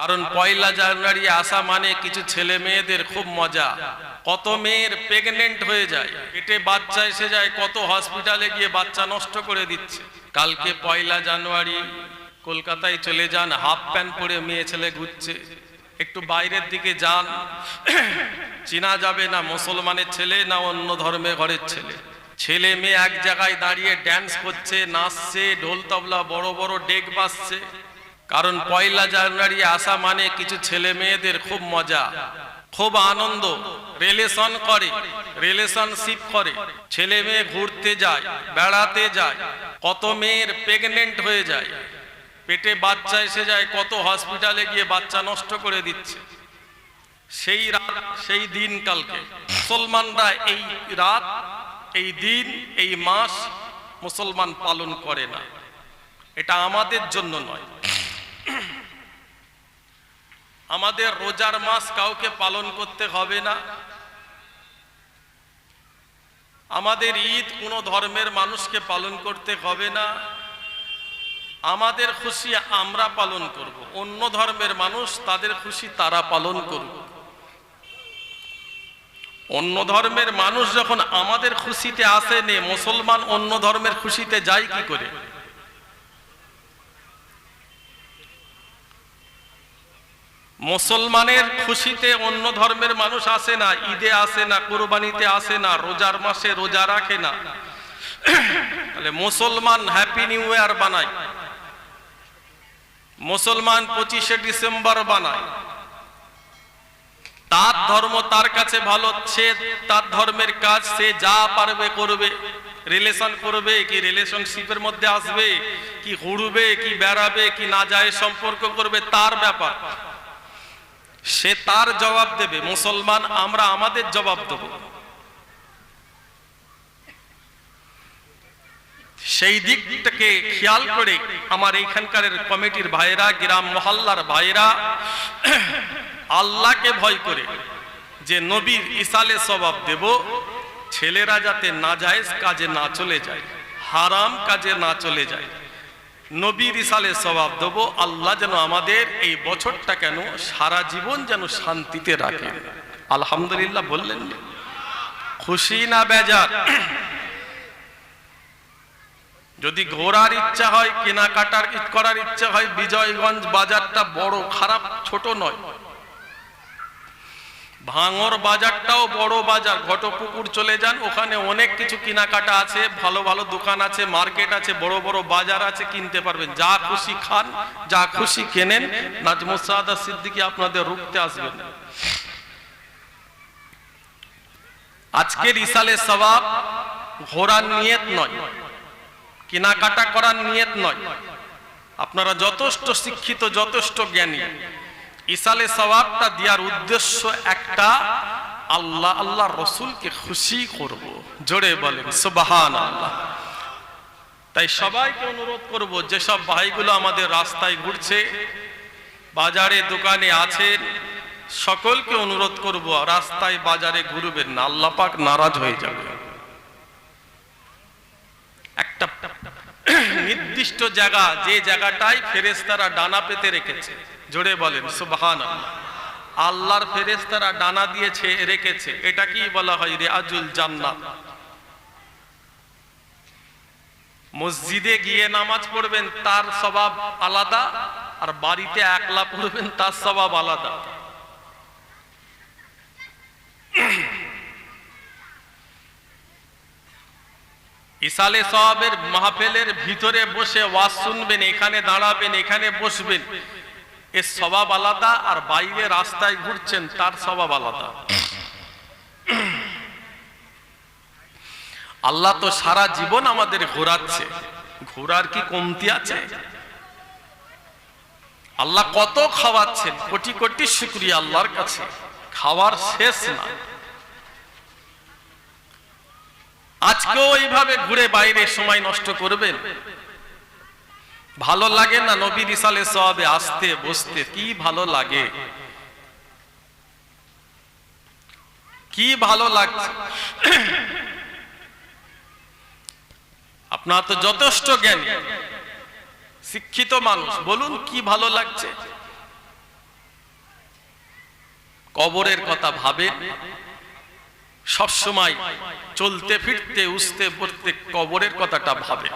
কারণ পয়লা জানুয়ারি আসা মানে কিছু ছেলে মেয়েদের খুব মজা। কত মেয়ের প্রেগনেন্ট হয়ে যায়, পেটে বাচ্চা এসে যায়, কত হসপিটালে গিয়ে বাচ্চা নষ্ট করে দিচ্ছে। কালকে পয়লা জানুয়ারি কলকাতায় চলে যান হাফ প্যান্ট পরে মেয়ে ছেলে ঘুরছে। একটু বাইরের দিকে যান, চেনা যাবে না মুসলমানের ছেলে না অন্য ধর্মের ঘরের ছেলে। ছেলে মেয়ে এক জায়গায় দাঁড়িয়ে ড্যান্স করছে, নাচছে, ঢোল তবলা বড় বড় ডেক বাজছে। কারণ পয়লা জানুয়ারি আসা মানে কিছু ছেলে মেয়েদের খুব মজা, খুব আনন্দ রিলেশন করে রিলেশনশিপ করে। ছেলে মেয়ে ঘুরতে যায়, বেড়াতে যায়, কত মেয়ের প্রেগনেন্ট হয়ে যায়। পেটে বাচ্চা এসে যায়, কত হসপিটালে গিয়ে বাচ্চা নষ্ট করে দিচ্ছে। সেই রাত, সেই দিন কালকে। মুসলমানরা এই রাত, এই দিন, এই মাস মুসলমান পালন করে না। এটা আমাদের জন্য নয়। আমাদের রোজার মাস কাউকে পালন করতে হবে না। আমাদের ঈদ কোনো ধর্মের মানুষকে পালন করতে হবে না। আমাদের খুশি আমরা পালন করব। অন্য ধর্মের মানুষ তাদের খুশি তারা পালন করব। অন্য ধর্মের মানুষ যখন আমাদের খুশিতে আসেনি মুসলমান অন্য ধর্মের খুশিতে যায় কি করে? মুসলমানের খুশিতে অন্য ধর্মের মানুষ আসে না, ঈদে আসে না, কোরবানিতে আসে না, রোজার মাসে রোজা রাখে না। তাহলে মুসলমান হ্যাপি নিউ ইয়ার বানায়। মুসলমান পঁচিশে ডিসেম্বর বানায়। তার ধর্ম তার কাছে ভালো, সে তার ধর্মের কাজ, সে যা পারবে করবে। রিলেশন করবে, কি রিলেশনশিপের মধ্যে আসবে, কি ঘুরবে, কি বেড়াবে, কি না যায় সম্পর্ক করবে, তার ব্যাপার। সে তার জবাব দেবে, মুসলমান, আমরা আমাদের জবাব দেব। সেই দিক দিকটাকে খেয়াল করে আমার এইখানকার কমিটির ভাইরা গ্রাম মহল্লার ভাইরা আল্লাহকে ভয় করে যে নবীর ইসালে স্বভাব দেব, ছেলেরা যাতে না যায়, কাজে না চলে যায়, হারাম কাজে না চলে যায়। নবীর ইসালে স্বভাব দেব। আল্লাহ যেন আমাদের এই বছরটা কেন সারা জীবন যেন শান্তিতে রাখে। আলহামদুলিল্লাহ বললেন খুশি না বেজার? যদি ঘোরার ইচ্ছা হয়, কেনাকাটার করার ইচ্ছা হয়, বিজয়গঞ্জ বাজারটা বড় খারাপ, ছোট নয়। ভাঙর বাজারটাও বড় বাজার, ঘটপুকুর চলে যান, ওখানে অনেক কিছু কেনাকাটা আছে, ভালো ভালো দোকান আছে, মার্কেট আছে, বড় বড় বাজার আছে, কিনতে পারবেন। যা খুশি খান, যা খুশি কেনেন নাজমুসাদা সিদ্দিকি আপনাদের রুখতে আসবেন। আজকের ইসালে সবাব ঘোরার নিয়ত নয়, কেনাকাটা করার নিয়ত নয়। আপনারা যথেষ্ট শিক্ষিত, যথেষ্ট জ্ঞানী। ইসালে সবাবটা দেওয়ার উদ্দেশ্য একটা, আল্লাহ আল্লাহ রসুলকে খুশি করব। জোরে বলেন সুবাহান আল্লাহ তাই সবাইকে অনুরোধ করব, যেসব ভাইগুলো আমাদের রাস্তায় ঘুরছে, বাজারে, দোকানে আছেন, সকলকে অনুরোধ করব, রাস্তায়, বাজারে ঘুরবেন না, আল্লাহ পাক নারাজ হয়ে যাবে। একটা নির্দিষ্ট জায়গা, যে জায়গাটায় ফেরেস্তারা ডানা পেতে রেখেছে। জোরে বলেন সুবহান আল্লাহর ফেরেস্তারা ডানা দিয়েছে রেখেছে। এটা কি বলা হয় রেআজুল জান্নাত। মসজিদে গিয়ে নামাজ পড়বেন, তার স্বভাব আলাদা, আর বাড়িতে একলা পড়বেন, তার স্বভাব আলাদা। ইসালে সবের মাহফেলের ভিতরে বসে ওয়াজ শুনবেন, এখানে দাঁড়াবেন, এখানে বসবেন। এর স্বভাব আলাদা আর বাইরে রাস্তায় ঘুরছেন, তার স্বভাব আলাদা। আল্লাহ তো সারা জীবন আমাদের ঘোরাচ্ছে। ঘোরার কি কমতি আছে? আল্লাহ কত খাওয়াচ্ছেন, কোটি কোটি শুক্রিয়া আল্লাহর কাছে। খাওয়ার শেষ না। আজকেও এইভাবে ঘুরে বাইরে সময় নষ্ট করবেন? ভালো লাগে না নবী ইসালে সবে আসতে, বসতে? কি ভালো লাগে? কি ভালো লাগছে আপনার তো যথেষ্ট জ্ঞান। শিক্ষিত মানুষ। বলুন, কি ভালো লাগছে? কবরের কথা ভাবেন? সবসময় চলতে, ফিরতে, উঠতে, পড়তে কবরের কথাটা ভাবে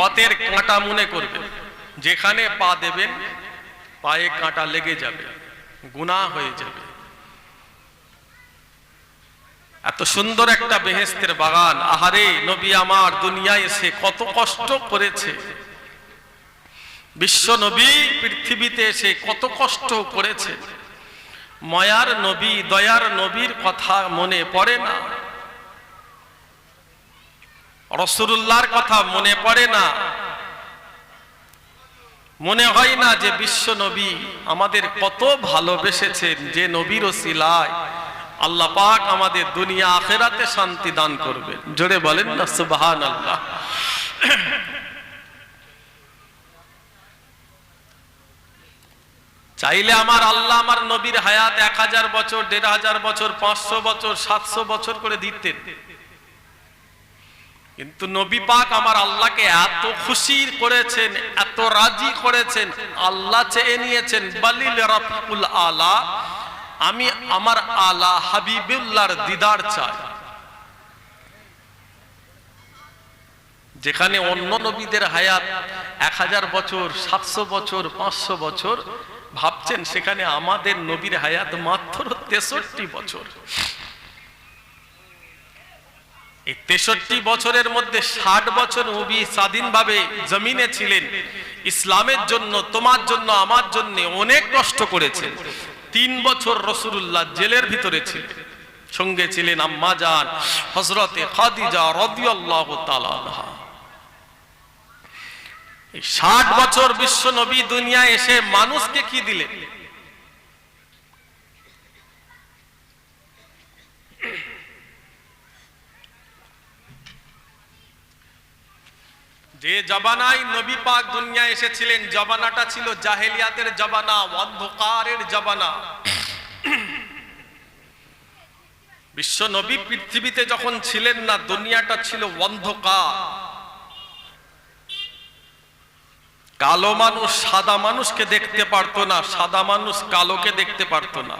পথের কাঁটা মনে করবেন যেখানে পা দেবেন পায়ে কাঁটা লেগে যাবে, গুণা হয়ে যাবে। এত সুন্দর একটা বেহেস্তের বাগান। আহারে, নবী আমার দুনিয়ায় এসে কত কষ্ট করেছে। বিশ্ব নবী পৃথিবীতে এসে কত কষ্ট করেছে। ময়ার নবী, দয়ার নবীর কথা মনে পড়ে না। রসুল্লাহর কথা মনে পড়ে না। মনে হয় না যে বিশ্ব নবী আমাদের কত ভালোবেসেছেন, যে নবীর সিলায় আল্লাহ পাক আমাদের দুনিয়া আখেরাতে শান্তি দান করবে জোরে বলেন না সুবাহান আল্লাহ চাইলে আমার আল্লাহ আমার নবীর হায়াত এক হাজার বছর, দেড় হাজার বছর, পাঁচশো বছর, সাতশো বছর করে দিতেন। কিন্তু নবী পাক আমার আল্লাহকে এত খুশি করেছেন, এত রাজি করেছেন, আল্লাহ চেয়ে নিয়েছেন, বালিল রাফিকুল আলা আমি আমার আলা হাবিবুল্লাহর দিদার চাই। যেখানে অন্য নবীদের হায়াত এক হাজার বছর, সাতশো বছর, পাঁচশো বছর, ভাবছেন সেখানে আমাদের নবীর হায়াত মাত্র তেষট্টি বছর। এই তেষট্টি বছরের মধ্যে ষাট বছর নবী স্বাধীনভাবে জমিনে ছিলেন। ইসলামের জন্য, তোমার জন্য, আমার জন্য অনেক কষ্ট করেছেন। তিন বছর রসুল্লাহ জেলের ভিতরে ছিলেন। সঙ্গে ছিলেন আম্মাজান হজরতে খাদিজা রদিয়াল্লাহ তাআলা ষাট বছর বিশ্ব নবী দুনিয়া এসে মানুষকে কি দিলেন? যে জবানায় নবী পাক দুনিয়া এসেছিলেন, জবানাটা ছিল জাহেলিয়াতের জবানা, অন্ধকারের জবানা। বিশ্ব নবী পৃথিবীতে যখন ছিলেন না, দুনিয়াটা ছিল অন্ধকার। কালো মানুষ সাদা মানুষকে দেখতে পারতো না, সাদা মানুষ কালোকে দেখতে পারতো না।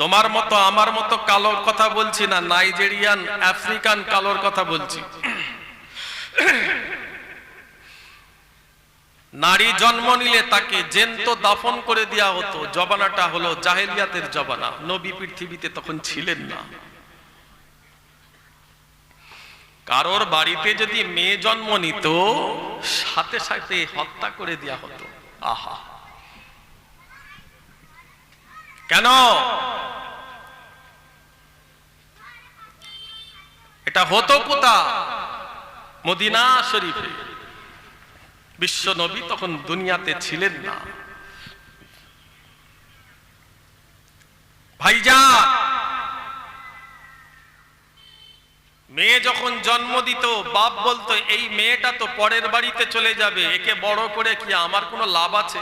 তোমার মতো, আমার মতো কালোর কথা বলছি না, নাইজেরিয়ান, আফ্রিকান কালোর কথা বলছি। নারী জন্ম নিলে তাকে জেন্ত দাফন করে দেওয়া হতো। জবানাটা হলো জাহেলিয়াতের জবানা নবী পৃথিবীতে তখন ছিলেন না। কারোর বাড়িতে যদি মেয়ে জন্ম নিত, সাথে সাথে হত্যা করে দেওয়া হতো। আহা। কেন? এটা হতো কোথা মদিনা শরীফে। বিশ্ব নবী তখন দুনিয়াতে ছিলেন না। ভাইজান, মেয়ে যখন জন্ম দিত, বাপ বলতো, এই মেয়েটা তো পরের বাড়িতে চলে যাবে, একে বড় করে কি আমার কোনো লাভ আছে?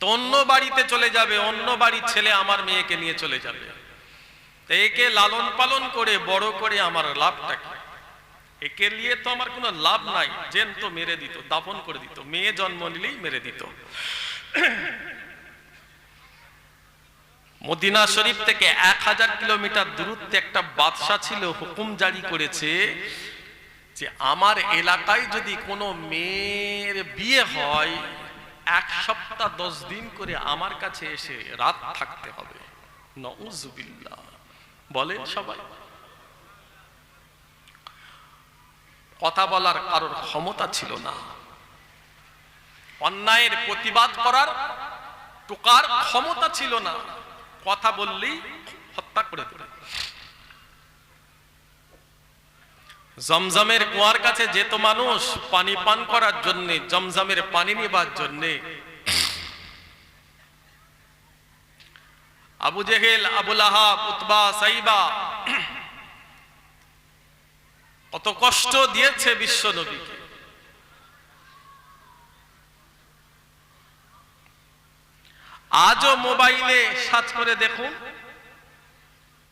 তো অন্য বাড়িতে চলে যাবে, অন্য বাড়ির ছেলে আমার মেয়েকে নিয়ে চলে যাবে। একে লালন পালন করে, বড় করে আমার লাভটা কি? একে নিয়ে তো আমার কোনো লাভ নাই। জেন তো মেরে দিত, দাফন করে দিত। মেয়ে জন্ম নিলেই মেরে দিত। মদিনা শরীফ থেকে এক হাজার কিলোমিটার দূরত্বে একটা বাদশা ছিল, হুকুম জারি করেছে যে আমার এলাকায় যদি কোনো মেয়ের বিয়ে হয়, এক সপ্তাহ দশ দিন করে আমার কাছে এসে রাত থাকতে হবে। নউজুবিল্লাহ বলেন সবাই। কথা বলার কারোর ক্ষমতা ছিল না। অন্যায়ের প্রতিবাদ করার টোকার ক্ষমতা ছিল না। কথা বললেই হত্যা করে দেবে জমজমের কুয়ার কাছে যেত মানুষ, পানি পান করার জন্য, জমজমের পানি নেবার জন্যে আবু জেহেল আবুল আহাব সাইবা। কত কষ্ট দিয়েছে বিশ্ব নবীকে। আজও মোবাইলে সার্চ করে দেখুন।